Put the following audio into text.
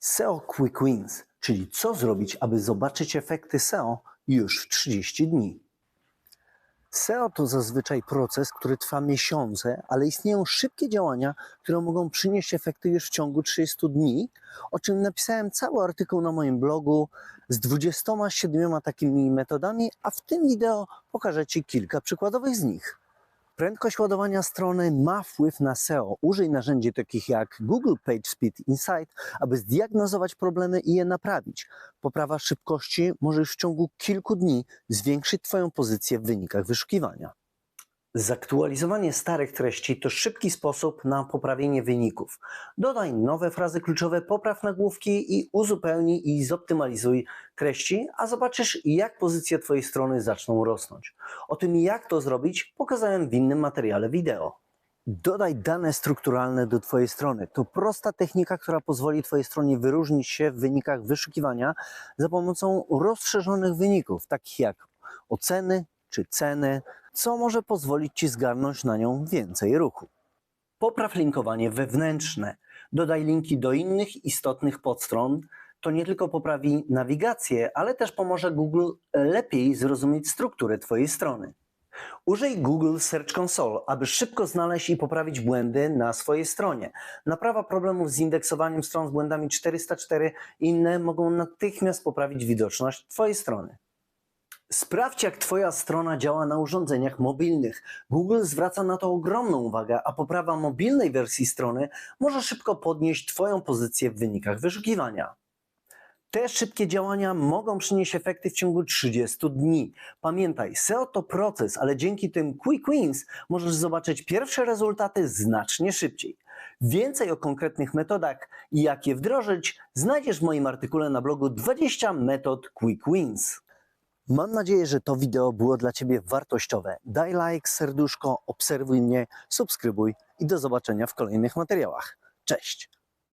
SEO Quick Wins, czyli co zrobić, aby zobaczyć efekty SEO już w 30 dni. SEO to zazwyczaj proces, który trwa miesiące, ale istnieją szybkie działania, które mogą przynieść efekty już w ciągu 30 dni, o czym napisałem cały artykuł na moim blogu z 27 takimi metodami, a w tym wideo pokażę Ci kilka przykładowych z nich. Prędkość ładowania strony ma wpływ na SEO. Użyj narzędzi takich jak Google PageSpeed Insight, aby zdiagnozować problemy i je naprawić. Poprawa szybkości może już w ciągu kilku dni zwiększyć Twoją pozycję w wynikach wyszukiwania. Zaktualizowanie starych treści to szybki sposób na poprawienie wyników. Dodaj nowe frazy kluczowe, popraw nagłówki i uzupełnij i zoptymalizuj treści, a zobaczysz jak pozycje Twojej strony zaczną rosnąć. O tym jak to zrobić pokazałem w innym materiale wideo. Dodaj dane strukturalne do Twojej strony. To prosta technika, która pozwoli Twojej stronie wyróżnić się w wynikach wyszukiwania za pomocą rozszerzonych wyników, takich jak oceny czy ceny, co może pozwolić Ci zgarnąć na nią więcej ruchu. Popraw linkowanie wewnętrzne. Dodaj linki do innych istotnych podstron. To nie tylko poprawi nawigację, ale też pomoże Google lepiej zrozumieć strukturę Twojej strony. Użyj Google Search Console, aby szybko znaleźć i poprawić błędy na swojej stronie. Naprawa problemów z indeksowaniem stron z błędami 404 i inne mogą natychmiast poprawić widoczność Twojej strony. Sprawdź, jak Twoja strona działa na urządzeniach mobilnych. Google zwraca na to ogromną uwagę, a poprawa mobilnej wersji strony może szybko podnieść Twoją pozycję w wynikach wyszukiwania. Te szybkie działania mogą przynieść efekty w ciągu 30 dni. Pamiętaj, SEO to proces, ale dzięki tym Quick Wins możesz zobaczyć pierwsze rezultaty znacznie szybciej. Więcej o konkretnych metodach i jak je wdrożyć znajdziesz w moim artykule na blogu 20 metod Quick Wins. Mam nadzieję, że to wideo było dla Ciebie wartościowe. Daj like, serduszko, obserwuj mnie, subskrybuj i do zobaczenia w kolejnych materiałach. Cześć!